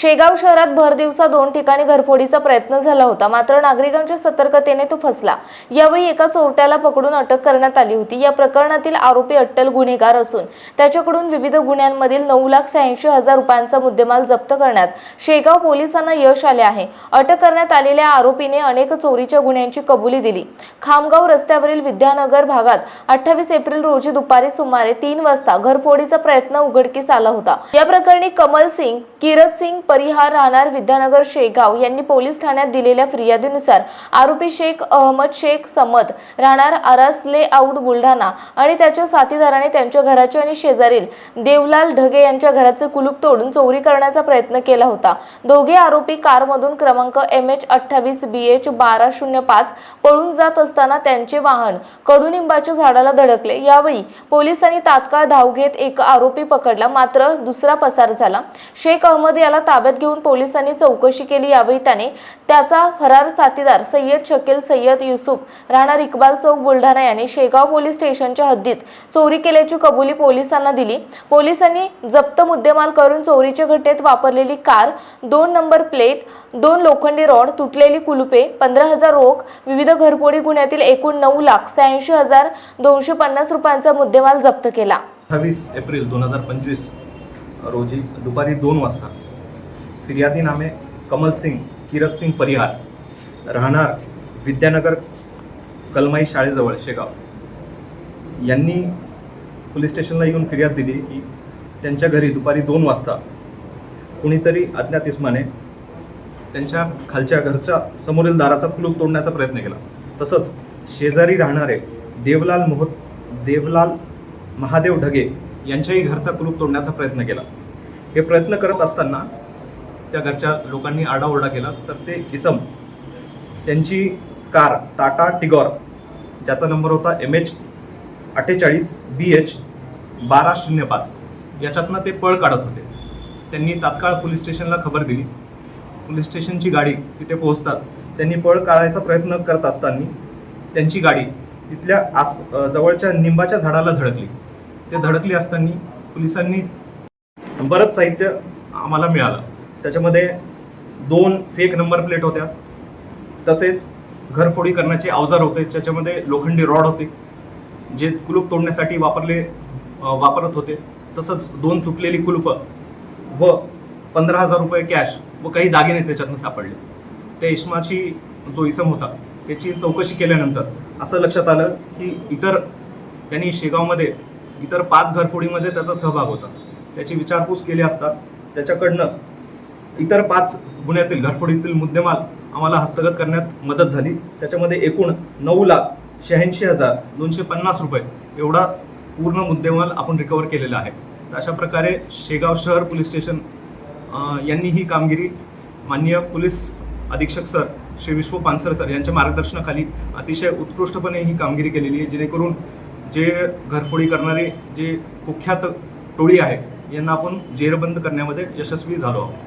शेगाव शहरात भर दिवसा दोन ठिकाणी घरफोडीचा प्रयत्न झाला होता. मात्र नागरिकांच्या सतर्कतेने तो फसला. यावेळी एका चोरट्याला पकडून अटक करण्यात आली होती. या प्रकरणातील आरोपी अट्टल गुन्हेगार असून त्याच्याकडून विविध गुन्ह्यांमधील नऊ लाख शहाऐंशी हजार रुपयांचा मुद्देमाल जप्त करण्यात शेगाव पोलिसांना यश आले आहे. अटक करण्यात आलेल्या आरोपीने अनेक चोरीच्या गुन्ह्यांची कबुली दिली. खामगाव रस्त्यावरील विद्यानगर भागात अठ्ठावीस एप्रिल रोजी दुपारी सुमारे तीन वाजता घरफोडीचा प्रयत्न उघडकीस आला होता. या प्रकरणी कमल सिंग किरत सिंग परिहार राहणार विद्यानगर शेगाव यांनी पोलीस ठाण्यात दिलेल्या फिर्यादीनुसार आरोपी शेख अहमद शेख समद राहणार आरास ले बुलढाणा आणि त्याच्या साथीदाराने त्यांच्या घराचे आणि शेजारील देवलाल ढगे यांच्या घराचे कुलूप तोडून चोरी करण्याचा प्रयत्न केला होता. दोघे आरोपी कारमधून क्रमांक एम एच अठ्ठावीस बी एच बारा शून्य पाच पळून जात असताना त्यांचे वाहन कडुनिंबाच्या झाडाला धडकले. यावेळी पोलिसांनी तात्काळ धाव घेत एक आरोपी पकडला. मात्र दुसरा पसार झाला. शेख अहमद याला ताब्यात घेऊन पोलिसांनी चौकशी केली. यावेळी त्याने त्याचा फरार साथीदार सय्यद शकील सय्यद युसुफ राहणार इक्बाल चौक बुलढाणा याने शेगाव पोलीस स्टेशनच्या हद्दीत चोरी केल्याची कबुली पोलिसांना दिली. पोलिसांनी जप्त मुद्देमाल करून चोरीच्या घटनेत वापरलेली कार दोन नंबर प्लेट दोन लोखंडी रॉड तुटलेली कुलुपे पंधरा हजार रोख विविध घरपोडी गुन्ह्यातील एकूण नऊ लाख शहाऐंशी हजार दोनशे पन्नास रुपयांचा मुद्देमाल जप्त केला. अठ्ठावीस एप्रिल दोन हजार पंचवीस रोजी दुपारी दोन वाजता फिर्यादी नामे कमल सिंग किरत सिंग परिहार राहणार विद्यानगर कलमाई शाळेजवळ शेगाव. यांनी पोलीस स्टेशनला येऊन फिर्याद दिली. की त्यांच्या घरी दुपारी दोन वाजता कुणीतरी अज्ञात इस्माने त्यांच्या खालच्या घरच्या समोरील दाराचा कुलूप तोडण्याचा प्रयत्न केला. तसंच शेजारी राहणारे देवलाल मोह देवलाल महादेव ढगे यांच्याही घरचा कुलूप तोडण्याचा प्रयत्न केला. हे प्रयत्न करत असताना त्या घरच्या लोकांनी आरडाओरडा केला तर ते इसम त्यांची कार टाटा टिगॉर ज्याचा नंबर होता एम एच अठ्ठेचाळीस बी एच बारा शून्य पाच याच्यातनं ते पळ काढत होते. त्यांनी तात्काळ पोलीस स्टेशनला खबर दिली. पोलीस स्टेशनची गाडी तिथे पोहोचताच त्यांनी पळ काढायचा प्रयत्न करत असताना त्यांची गाडी तिथल्या आस जवळच्या निंबाच्या झाडाला धडकली. ते धडकली असताना पोलिसांनी बरंच साहित्य आम्हाला मिळालं. त्याच्यामध्ये दोन फेक नंबर प्लेट होत्या. तसेच घरफोडी करण्याचे अवजार होते. ज्याच्यामध्ये लोखंडी रॉड होते जे कुलूप तोडण्यासाठी वापरले वापरत होते. तसंच दोन तुटलेली कुलूपं व पंधरा हजार रुपये कॅश व काही दागिने त्याच्यातनं सापडले. त्या इस्माची जो इसम होता त्याची चौकशी केल्यानंतर असं लक्षात आलं की इतर त्यांनी शेगावमध्ये इतर पाच घरफोडीमध्ये त्याचा सहभाग होता. त्याची विचारपूस केली असता त्याच्याकडनं इतर पाच गुन्ह्यातील घरफोडीतील मुद्देमाल आम्हाला हस्तगत करण्यात मदत झाली. त्याच्यामध्ये एकूण नऊ लाख शहाऐंशी हजार दोनशे पन्नास रुपये एवढा पूर्ण मुद्देमाल आपण रिकवर केलेला आहे. तर अशा प्रकारे शेगाव शहर पोलीस स्टेशन यांनी ही कामगिरी माननीय पोलीस अधीक्षक सर श्री विश्व पानसर सर यांच्या मार्गदर्शनाखाली अतिशय उत्कृष्टपणे ही कामगिरी केलेली आहे. जेणेकरून जे घरफोडी करणारे जे कुख्यात टोळी आहे यांना आपण जेरबंद करण्यामध्ये यशस्वी झालो आहोत.